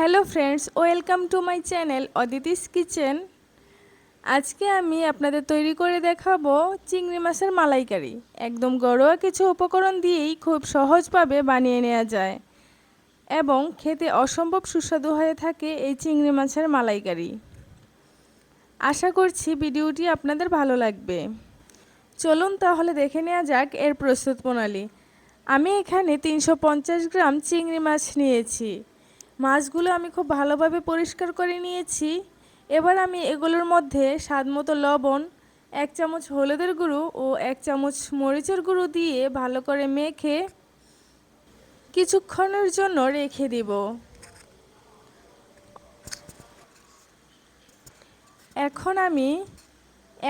Hello friends, welcome to my channel Aditi's kitchen. আজকে আমি আপনাদের তৈরি করে দেখাবো চিংড়ি মাছের মালাইকারি। একদম ঘরোয়া কিছু উপকরণ দিয়েই খুব সহজভাবে বানিয়ে নেওয়া যায় এবং খেতে অসম্ভব সুস্বাদু হয়ে থাকে এই চিংড়ি মাছের মালাইকারি। আশা করছি ভিডিওটি আপনাদের ভালো লাগবে। চলুন তাহলে দেখে নেওয়া যাক এর প্রস্তুত প্রণালী। আমি এখানে তিনশো পঞ্চাশ গ্রাম চিংড়ি মাছ নিয়েছি। মাছগুলো আমি খুব ভালোভাবে পরিষ্কার করে নিয়েছি। এবার আমি এগুলোর মধ্যে স্বাদ মতো লবণ, এক চামচ হলুদের গুঁড়ো ও এক চামচ মরিচের গুঁড়ো দিয়ে ভালো করে মেখে কিছুক্ষণের জন্য রেখে দিব। এখন আমি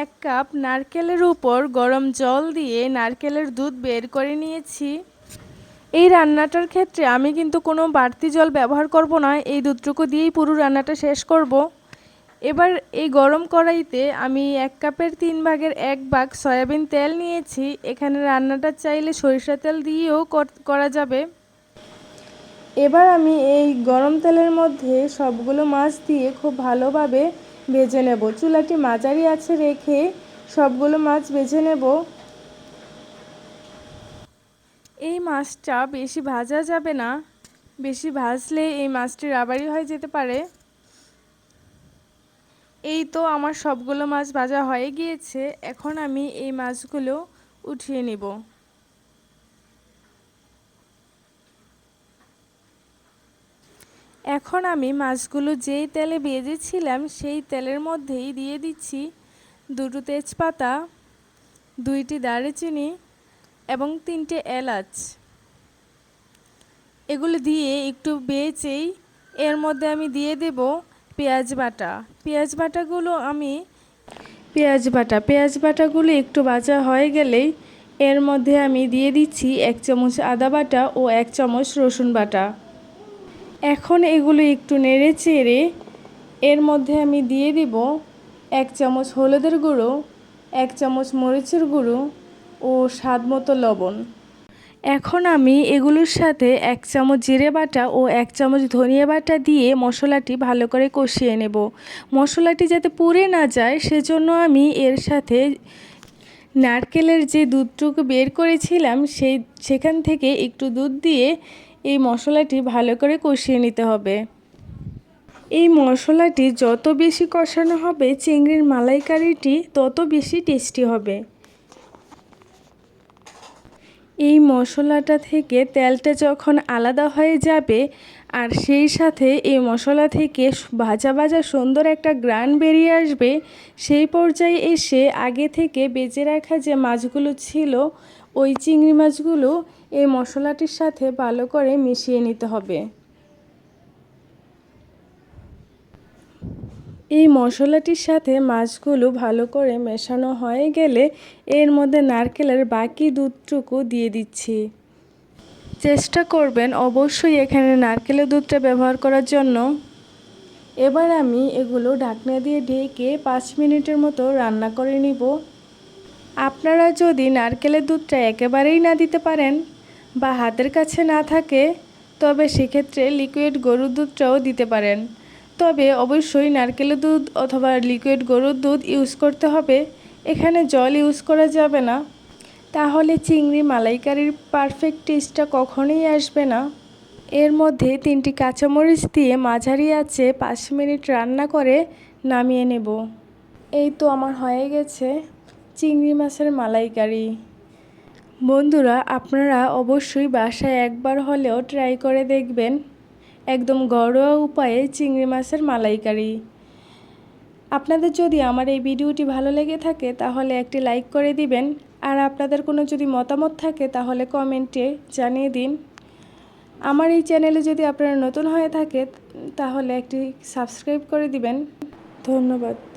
এক কাপ নারকেলের উপর গরম জল দিয়ে নারকেলের দুধ বের করে নিয়েছি। এই রান্নাটার ক্ষেত্রে আমি কিন্তু কোনো বাড়তি জল ব্যবহার করব না, এই দুধটুকু দিয়েই পুরো রান্নাটা শেষ করব। এবার এই গরম কড়াইতে আমি এক কাপের তিন ভাগের এক ভাগ সয়াবিন তেল নিয়েছি, এখানে রান্নাটা চাইলে সরিষা তেল দিয়েও করা যাবে। এবার আমি এই গরম তেলের মধ্যে সবগুলো মাছ দিয়ে খুব ভালোভাবে ভেজে নেব। চুলাটি মাঝারি আছে রেখে সবগুলো মাছ ভেজে নেব। এই মাছটা বেশি ভাজা যাবে না। বেশি ভাজলে এই মাছটি রাবারি হয়ে যেতে পারে। এই তো আমার সবগুলো মাছ ভাজা হয়ে গিয়েছে। এখন আমি এই মাছগুলো উঠিয়ে নিব। এখন আমি মাছগুলো যেই তেলে ভেজেছিলাম, সেই তেলের মধ্যেই দিয়ে দিচ্ছি দুটো তেজপাতা, দুইটি দারুচিনি এবং তিনটে এলাচ। এগুলো দিয়ে একটু বেচেই এর মধ্যে আমি দিয়ে দেব পেঁয়াজ বাটা। পেঁয়াজ বাটাগুলো আমি পেঁয়াজ বাটা, পেঁয়াজ বাটাগুলো একটু বাজা হয়ে গেলেই এর মধ্যে আমি দিয়ে দিচ্ছি এক চামচ আদা বাটা ও এক চামচ রসুন বাটা। এখন এগুলো একটু নেড়ে চেড়ে এর মধ্যে আমি দিয়ে দিব এক চামচ হলুদের গুঁড়ো, এক চামচ মরিচের গুঁড়ো ও স্বাদ মতো লবণ। এখন আমি এগুলোর সাথে এক চামচ জিরে বাটা ও এক চামচ ধনিয়া বাটা দিয়ে মশলাটি ভালো করে কষিয়ে নেব। মশলাটি যাতে পুড়ে না যায়, সেজন্য আমি এর সাথে নারকেলের যে দুধটুকু বের করেছিলাম, সেই, সেখান থেকে একটু দুধ দিয়ে এই মশলাটি ভালো করে কষিয়ে নিতে হবে। এই মশলাটি যত বেশি কষানো হবে, চিংড়ির মালাইকারিটি তত বেশি টেস্টি হবে। এই মশলাটা থেকে তেলটা যখন আলাদা হয়ে যাবে, আর সেই সাথে এই মশলা থেকে ভাজা ভাজা সুন্দর একটা গ্রান বেরিয়ে আসবে, সেই পর্যায়ে এসে আগে থেকে বেজে রাখা যে মাছগুলো ছিল, ওই চিংড়ি মাছগুলো এই মশলাটির সাথে ভালো করে মিশিয়ে নিতে হবে। এই মশলাটির সাথে মাছগুলো ভালো করে মেশানো হয়ে গেলে এর মধ্যে নারকেলের বাকি দুধটুকু দিয়ে দিচ্ছি। চেষ্টা করবেন অবশ্যই এখানে নারকেলের দুধটা ব্যবহার করার জন্য। এবার আমি এগুলো ঢাকনা দিয়ে ঢেকে পাঁচ মিনিটের মতো রান্না করে নিব। আপনারা যদি নারকেলের দুধটা একেবারেই না দিতে পারেন বা হাতের কাছে না থাকে, তবে সেক্ষেত্রে লিকুইড গরুর দুধটাও দিতে পারেন। তবে অবশ্যই নারকেলের দুধ অথবা লিকুইড গরুর দুধ ইউজ করতে হবে। এখানে জল ইউজ করা যাবে না। তাহলে চিংড়ি মালাইকারির পারফেক্ট টেস্টটা কখনোই আসবে না। এর মধ্যে তিনটি কাঁচামরিচ দিয়ে মাঝারি আছে পাঁচ মিনিট রান্না করে নামিয়ে নেব। এই তো আমার হয়ে গেছে চিংড়ি মাছের মালাইকারি। বন্ধুরা, আপনারা অবশ্যই বাসায় একবার হলেও ট্রাই করে দেখবেন। একদম ঘরোয়া উপায়ে চিংড়ি মাছের মালাইকারি। আপনাদের যদি আমার এই ভিডিওটি ভালো লেগে থাকে, তাহলে একটি লাইক করে দিবেন। আর আপনাদের কোনো যদি মতামত থাকে, তাহলে কমেন্টে জানিয়ে দিন। আমার এই চ্যানেলে যদি আপনারা নতুন হয়ে থাকে, তাহলে একটি সাবস্ক্রাইব করে দিবেন। ধন্যবাদ।